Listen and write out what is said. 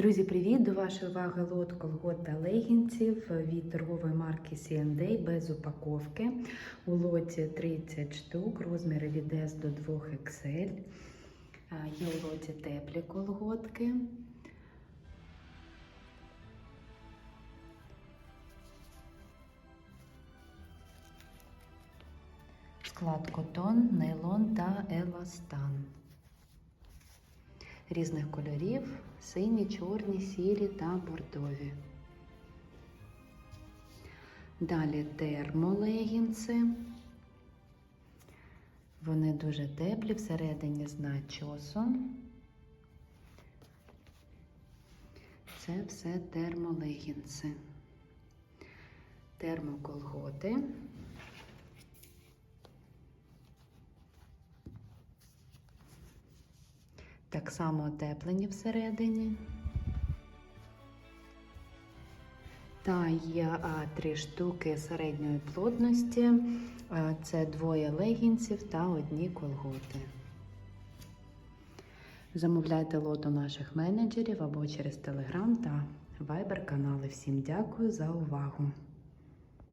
Друзі, привіт! До вашої уваги лот колгот та легінців від торгової марки C&A без упаковки. У лоті 30 штук, розміри від S до 2 XL. Є у лоті теплі колготки. Склад котон, нейлон та еластан різних кольорів: сині, чорні, сірі та бордові. Далі термолегінси. Вони дуже теплі, всередині з начосом. Це все термолегінси. Термоколготи. Так само утеплені всередині. Та є три штуки середньої плотності. Це двоє легінців та одні колготи. Замовляйте лот у наших менеджерів або через Telegram та Viber канали. Всім дякую за увагу!